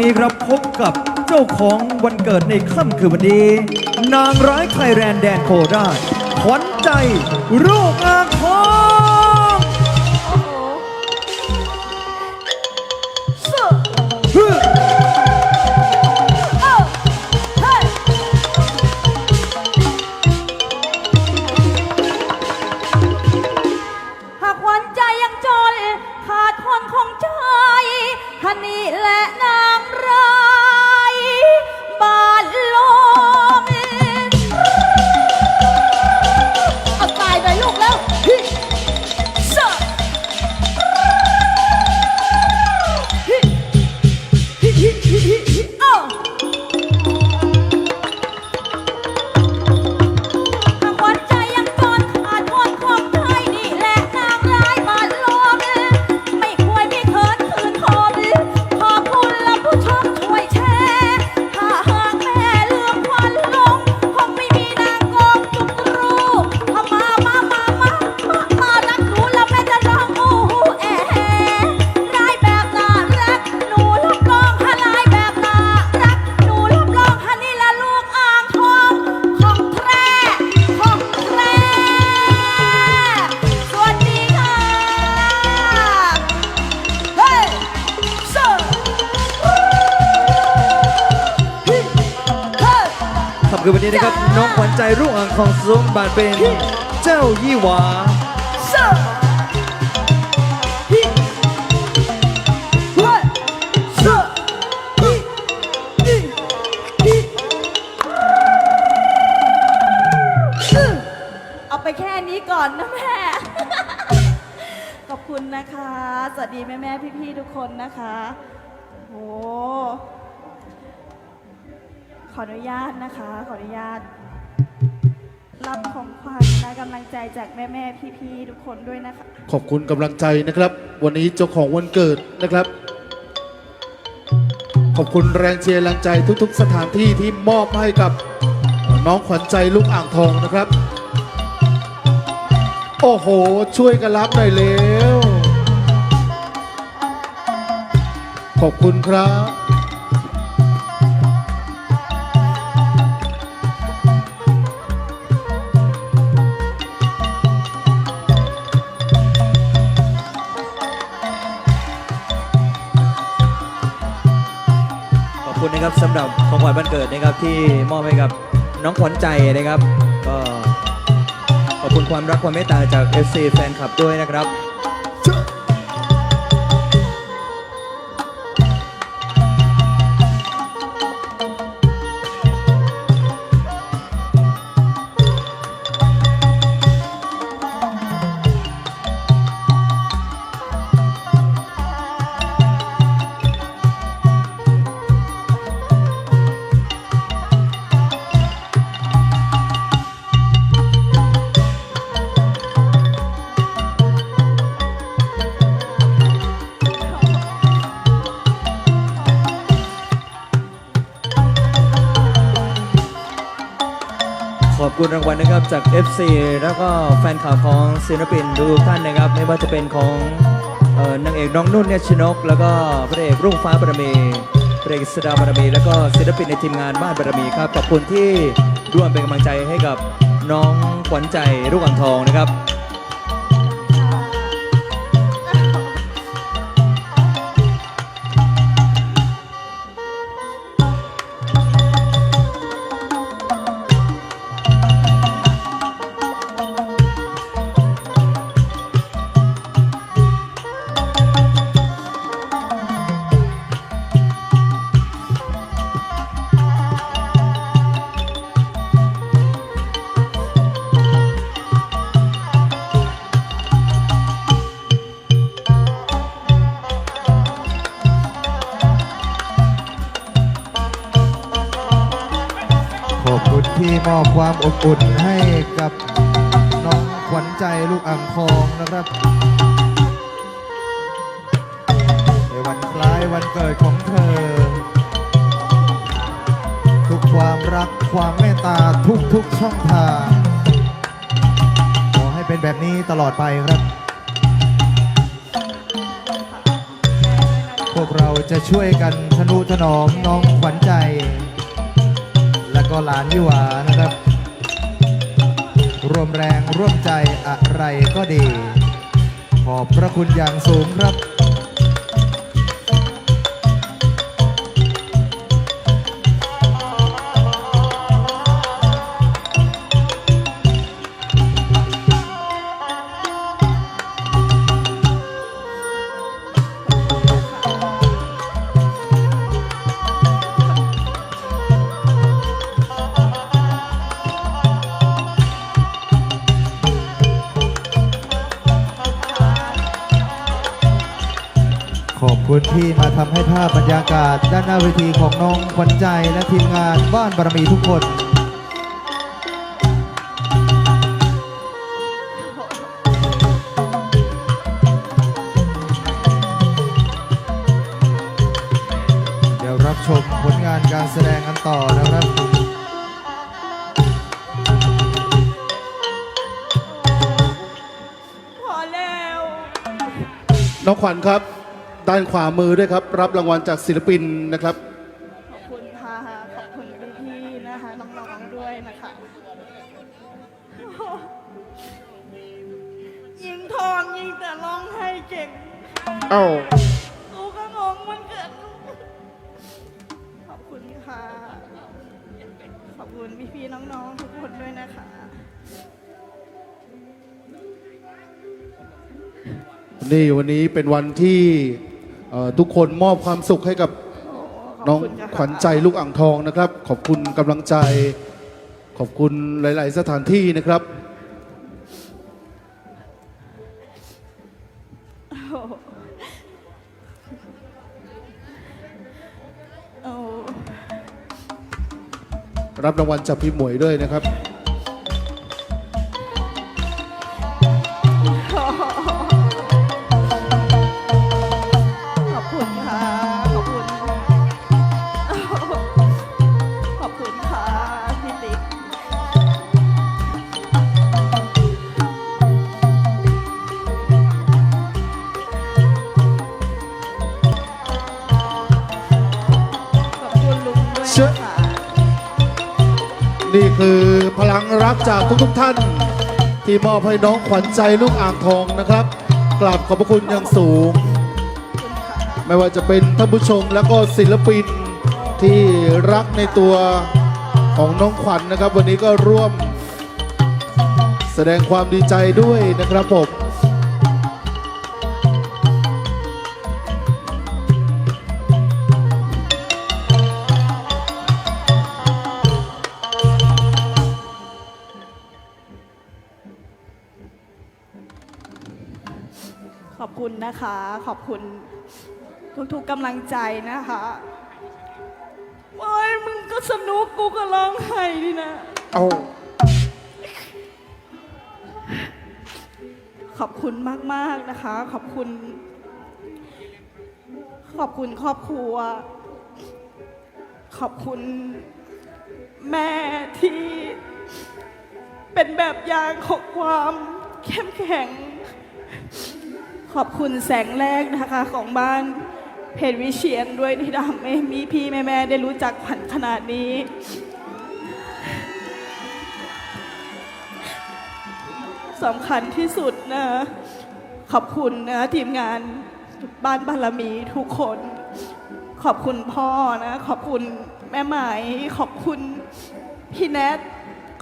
นี้ครับพบกับเจ้าของวันเกิดในค่ำคืนวันนี้ นางร้ายไทยแลนด์แดนโคราชขวัญใจ ลูกอาคอ นวันนี้นะครับ น้องขวัญใจลูกอ่างทองสวมบาทเป็นเจ้ายี่หวาเซอร์ฮิเฮ้ยเซอร์ฮิฮิฮิอื้อเอาไปแค่นี้ก่อนนะแม่ ขอบคุณนะคะ สวัสดีแม่แม่ๆพี่ๆทุกคนนะคะโอ้ ขออนุญาตนะคะ ขออนุญาต รับของขวัญและกำลังใจจากแม่แม่ๆพี่ๆทุกคนด้วยนะคะ ขอบคุณกำลังใจนะครับ วันนี้เจ้าของวันเกิดนะครับ ขอบคุณแรงเชียร์แรงใจทุกๆ สถานที่ที่มอบให้กับน้องขวัญใจลูกอ่างทองนะครับ โอ้โห ช่วยกันรับหน่อยเร็วขอบคุณครับ นะครับสำหรับของขวัญวันเกิดนะครับที่มอบให้กับน้องขวัญใจนะครับ ก็ขอบคุณความรักความเมตตาจาก FC แฟนคลับด้วยนะครับ คุณรางวัลนะครับจาก FC แล้วก็แฟนคลับของศิลปินทุกท่านนะครับ ไม่ว่าจะเป็นของออนางเอกน้องนุ่นเนี่ยชนก แล้วก็พระเอกรุ่งฟ้าบารมีพระเอกสดาบารมี แล้วก็ศิลปินในทีมงานบ้านบารมีครับขอบคุณที่ร่วมเป็นกำลังใจให้กับน้องขวัญใจรุ่งอ่างทองนะครับ ที่มอบความอบอุ่นให้กับน้องขวัญใจลูกอ่างทองนะครับในวันคล้ายวันเกิดของเธอ ทุกความรักความเมตตาทุกๆช่องทางขอให้เป็นแบบนี้ตลอดไปครับโอ้วกเราจะช่วยกันทนุถนอมน้องขวัญใจ และก็หลานยี่หวานะครับ ร่วมแรงร่วมใจอะไรก็ดี ขอบพระคุณอย่างสูงครับ คุณที่มาทำให้ภาพบรรยากาศ ด้านหน้าเวทีของน้องขวัญใจและทีมงานบ้านบารมีทุกคน เดี๋ยวรับชมผลงานการแสดงกันต่อนะครับพอแล้ว น้องขวัญครับ ด้านขวามือด้วยครับ รับรางวัลจากศิลปินนะครับ ขอบคุณค่ะ ขอบคุณพี่ๆนะคะน้องๆด้วยนะคะโอ้ยิงทองยิงแต่ร้องไห้เก่งเอ้า กูก็งงมันเกิด ขอบคุณค่ะ ขอบคุณพี่ๆน้องๆทุกคนด้วยนะคะ นี่วันนี้เป็นวันที่ เอ่อทุกคนมอบความสุขให้กับโอ้ขบน้องคุณค่ะขวัญใจลูกอ่างทองนะครับ ขอบคุณกำลังใจ ขอบคุณหลาย ๆ สถานที่นะครับโอ้รับรางวัลจากพี่หมวยด้วยนะครับ รักจากทุกๆท่าน ที่มอบให้น้องขวัญใจลูกอ่างทองนะครับกราบขอบพระคุณอย่างสูง ไม่ว่าจะเป็นท่านผู้ชมแล้วก็ศิลปินที่รักในตัวของน้องขวัญนะครับ วันนี้ก็ร่วม แสดงความดีใจด้วยนะครับผม คุณนะคะ ขอบคุณทุกๆกำลังใจนะคะโอ้ยมึงก็สนุกกูก็ร้องไห้ดีนะ เอาขอบคุณมาก ๆ นะคะ ขอบคุณ ขอบคุณครอบครัว ขอบคุณแม่ที่เป็นแบบอย่างของความเข้มแข็ง ขอบคุณแสงแรกนะคะของบ้านเพจวิเชียนด้วยที่ทำให้มีพี่แม่ๆได้รู้จักขวัญขนาดนี้ สำคัญที่สุดนะ ขอบคุณนะทีมงานบ้านบารมีทุกคน ขอบคุณพ่อนะ ขอบคุณแม่หมาย ขอบคุณพี่แนท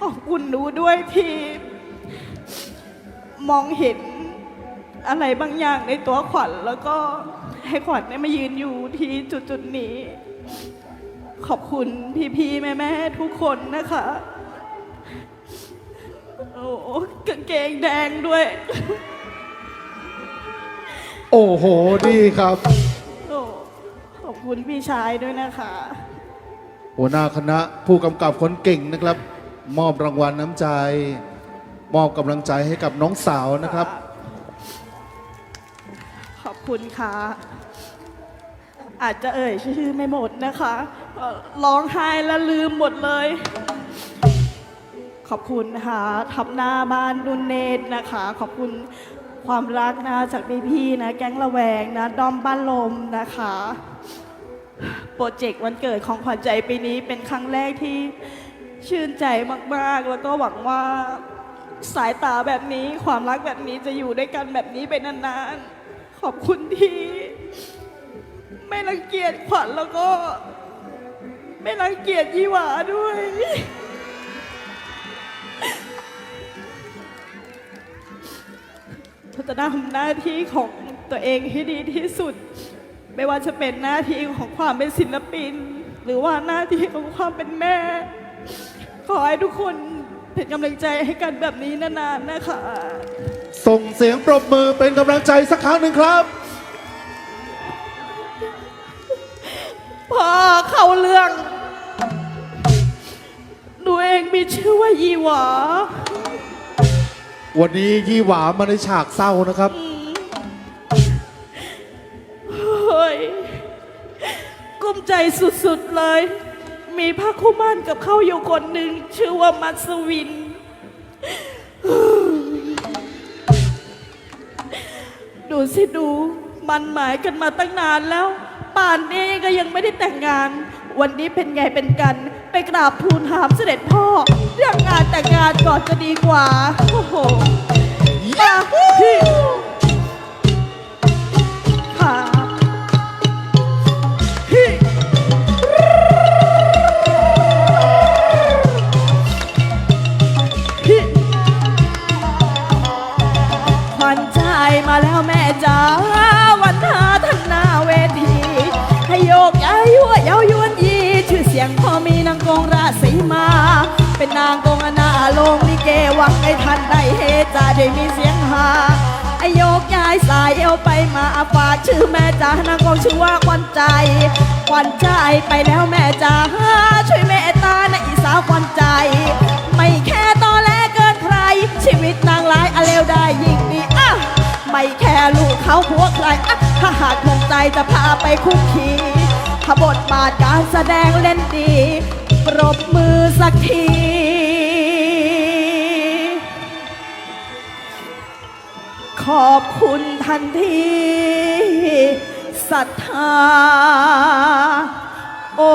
ขอบคุณหนูด้วยที่มองเห็น อะไรบางอย่างในตัวขวัญแล้วก็ให้ขวัญได้มายืนอยู่ที่จุดจุดๆนี้ ขอบคุณพี่ๆแม่ ๆ ทุกคนนะคะโอ้โหกางเกงแดงด้วย โอ้โหนี่ครับ โอ้ขอบคุณพี่ชายด้วยนะคะหัวหน้าคณะผู้กำกับคนเก่งนะครับ มอบรางวัลน้ำใจ มอบกำลังใจให้กับน้องสาวนะครับขอบ คุณค่ะอาจจะเอ่ยชื่อไม่หมดนะคะร้องไห้แล้วลืมหมดเลย ขอบคุณนะคะทับหน้าบ้านดุนเนตนะคะ ขอบคุณความรักนะจากพี่ๆนะ แก๊งละแวงนะ ดอมบ้านลมนะคะ โปรเจกต์วันเกิดของขวัญใจปีนี้เป็นครั้งแรกที่ชื่นใจมากๆ แล้วก็หวังว่าสายตาแบบนี้ความรักแบบนี้จะอยู่ด้วยกันแบบนี้ไปนานๆ ขอบคุณที่ไม่รังเกียจขวัญแล้วก็ ไม่รังเกียจยี่หวาด้วยเราจะทำหน้าที่ของตัวเองให้ดีที่สุด ไม่ว่าจะเป็นหน้าที่ของความเป็นศิลปิน หรือว่าหน้าที่ของความเป็นแม่ ขอให้ทุกคนเป็นกำลังใจให้กันแบบนี้นานๆนะคะ ส่งเสียงปรบมือเป็นกำลังใจสักครั้งหนึ่งครับ พอเข้าเรื่อง หนูเองมีชื่อว่ายีหวาวันนี้ยี่หวามาในฉากเศร้านะครับ เฮ้ยกลุ้มใจสุดๆเลย มีพระคู่มั่นกับเขาอยู่คนหนึ่งชื่อว่ามัสวิน ดูสิดู มันหมายกันมาตั้งนานแล้ว ป่านนี้ก็ยังไม่ได้แต่งงาน วันนี้เป็นไงเป็นกัน ไปกราบทูลถามเสด็จพ่อ เรื่องงานแต่งงานก่อนจะดีกว่า โอ้โหมาพี่ ยงพอมีนางกงราศีมา เป็นนางกงอนาลงลิเกวังให้ท่านได้เฮจะได้มีเสียงฮาไอโยกย้ายสายเอวไปมาฝากชื่อแม่จ๋านางกงชื่อว่าขวัญใจขวัญใจไปแล้วแม่จ๋าช่วยแม่ตาในอีสาวขวัญใจ ไม่แค่ตอแลเกินใคร ชีวิตนางร้ายอะเลวได้ยิ่งดีอะไม่แค่ลูกเขาหัวใครอะถ้าหากคงใจจะพาไปคุกคี บทบาทการแสดงเล่นดีปรบมือสักทีขอบคุณทันทีศรัทธา โอ้